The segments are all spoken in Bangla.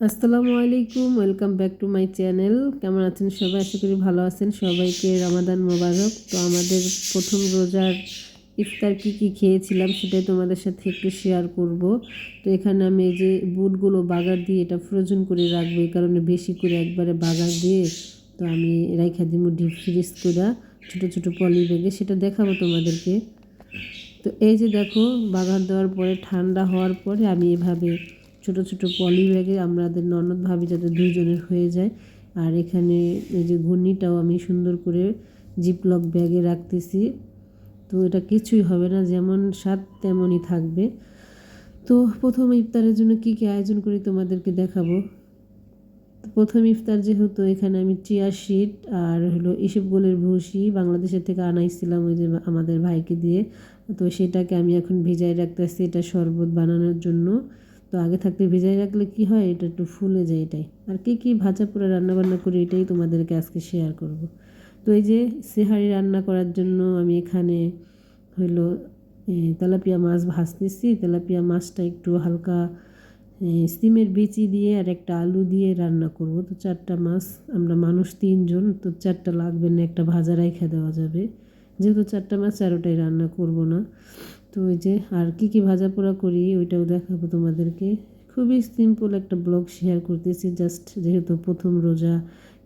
আসসালামু আলাইকুম, welcome back to my channel. কেমন আছেন সবাই? আশা করি ভালো আছেন। সবাইকে রামাদান মোবারক। তো আমাদের প্রথম রোজার ইফতার কি কি খেয়েছিলাম সেটাই তোমাদের সাথে একটু শেয়ার করব। তো এখানে আমি এই যে বুটগুলো বাগার দিয়ে এটা ফ্রোজেন করে রাখব, এই কারণে বেশি করে একবারে বাগার দিয়ে তো আমি রাইখা দিব ডিপ ফ্রিজ করে, ছোটো ছোটো পলি ব্যাগে। সেটা দেখাবো তোমাদেরকে। তো এই যে দেখো, বাগার দেওয়ার পরে, ঠান্ডা হওয়ার পরে আমি এভাবে ছোট ছোট পলি ব্যাগে আমাদের ননদ ভাবি যাতে দুইজনের হয়ে যায়। আর এখানে এই যে ঘূর্ণিটাও আমি সুন্দর করে জিপলক ব্যাগে রাখতেছি। তো এটা কিছুই হবে না, যেমন স্বাদ তেমনই থাকবে। তো প্রথম ইফতারের জন্য কী কী আয়োজন করি তোমাদেরকে দেখাবো। প্রথম ইফতার যেহেতু, এখানে আমি চিয়া শিট আর হলো ইসবগুলের ভুসি, বাংলাদেশের থেকে আনাইছিলাম ওই যে আমাদের ভাইকে দিয়ে। তো সেটাকে আমি এখন ভিজাই রাখতেছি, এটা শরবত বানানোর জন্য। তো আগে থাকতে ভিজাই রাখলে কি হয়? এটা একটু ফুলে যায় এটাই। আর কী কী ভাজা পোড়া রান্নাবান্না করি এটাই তোমাদেরকে আজকে শেয়ার করব। তো এই যে সেহারি রান্না করার জন্য আমি এখানে হইল তেলাপিয়া মাছ ভাজতেছি। তেলাপিয়া মাছটা একটু হালকা সিমের বিচি দিয়ে আর একটা আলু দিয়ে রান্না করব। তো চারটা মাছ, আমরা মানুষ তিনজন, তো চারটা লাগবে না, একটা ভাজা রাইখা দেওয়া যাবে। যেহেতু চারটা মাছ চারোটাই রান্না করব না। তো ওই যে, আর কি কি ভাজা পোড়া করি, ওইটাও দেখাবো তোমাদেরকে। খুবই সিম্পল একটা ব্লগ শেয়ার করতেছি জাস্ট যেহেতু প্রথম রোজা,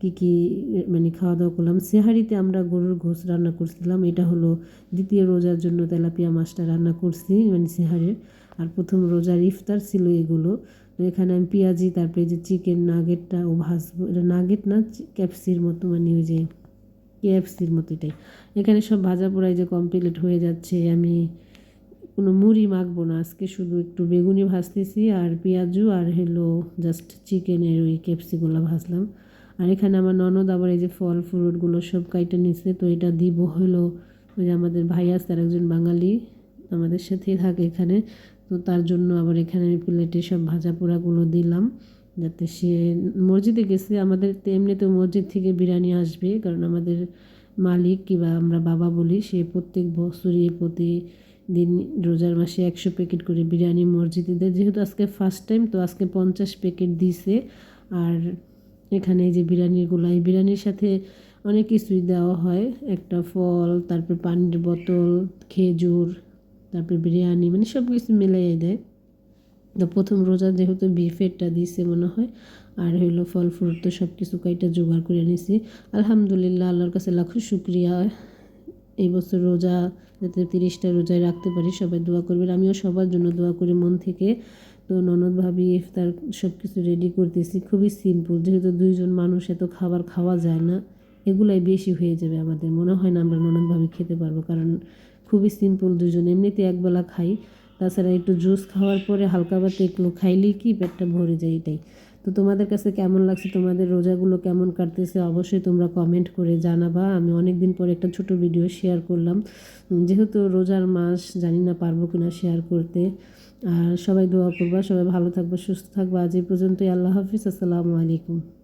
কী কী মানে খাওয়া দাওয়া করলাম। সেহারিতে আমরা গরুর ঘোষ রান্না করছিলাম, এটা হলো দ্বিতীয় রোজার জন্য তেলাপিয়া মাছটা রান্না করছি মানে সেহারের। আর প্রথম রোজার ইফতার ছিল এগুলো। তো এখানে আমি পেঁয়াজি, তারপরে যে চিকেন নাগেটটা ও ভাজবো। এটা নাগেট না ক্যাপসির মতো মানে ওই যে কেএফসির মতো এটাই। এখানে সব ভাজা পোড়াই যে কমপ্লিট হয়ে যাচ্ছে, আমি কোনো মুড়ি মাখবো না। আজকে শুধু একটু বেগুনি ভাজতেছি আর পেঁয়াজু আর হলো জাস্ট চিকেনের ওই কেপসিগুলো ভাজলাম। আর এখানে আমার ননদ আবার এই যে ফল, ফ্রুটগুলো সব কাইটে নিচ্ছে তো এটা দিব হলো ওই যে আমাদের ভাই আছে তার একজন বাঙালি আমাদের সাথেই থাকে এখানে। তো তার জন্য আবার এখানে আমি প্লেটে সব ভাজা পোড়াগুলো দিলাম যাতে সে মসজিদে গেছে। আমাদের এমনিতে মসজিদ থেকে বিরিয়ানি আসবে, কারণ আমাদের মালিক কিংবা আমরা বাবা বলি, সে প্রত্যেক বছরই প্রতি দিন রোজার মাসে একশো প্যাকেট করে বিরিয়ানি মসজিদে দেয়। যেহেতু আজকে ফার্স্ট টাইম তো আজকে পঞ্চাশ প্যাকেট দিছে। আর এখানে যে বিরিয়ানিগুলো এই বিরিয়ানির সাথে অনেক কিছুই দেওয়া হয়। একটা ফল, তারপর পানির বোতল, খেজুর, তারপর বিরিয়ানি মানে সব কিছু মিলাই দেয়। তো প্রথম রোজা যেহেতু বিফেরটা দিছে মনে হয়, আর হইল ফল ফ্রুট তো সব কিছু কয়টা জোগাড় করে নিছি। আলহামদুলিল্লাহ, আল্লাহর কাছে লাখো শুক্রিয়া। এই বছর রোজা যাতে তিরিশটা রোজায় রাখতে পারি, সবাই দোয়া করবেন। আমিও সবার জন্য দোয়া করি মন থেকে। তো ননদ, ভাবি, ইফতার সব কিছু রেডি করতেছি। খুবই সিম্পল যেহেতু দুইজন মানুষ, এত খাবার খাওয়া যায় না। এগুলাই বেশি হয়ে যাবে আমাদের। মনে হয় না আমরা ননদ, ভাবি খেতে পারব, কারণ খুবই সিম্পল দুজন এমনিতে একবেলা খাই। তাছাড়া একটু জুস খাওয়ার পরে হালকা বাতে একটু খাইলেই কি পেটটা ভরে যায় এটাই। তো তোমাদের কাছে কেমন লাগছে? তোমাদের রোজাগুলো কেমন কাটতেছে? অবশ্যই তোমরা কমেন্ট করে জানাবা। আমি অনেক দিন পরে একটা ছোট ভিডিও শেয়ার করলাম। যেহেতু রোজার মাস, জানি না পারব কিনা শেয়ার করতে। আর সবাই দোয়া করবা, সবাই ভালো থাকবা, সুস্থ থাকবা। আজ এই পর্যন্তই। আল্লাহ হাফিজ। আসসালামু আলাইকুম।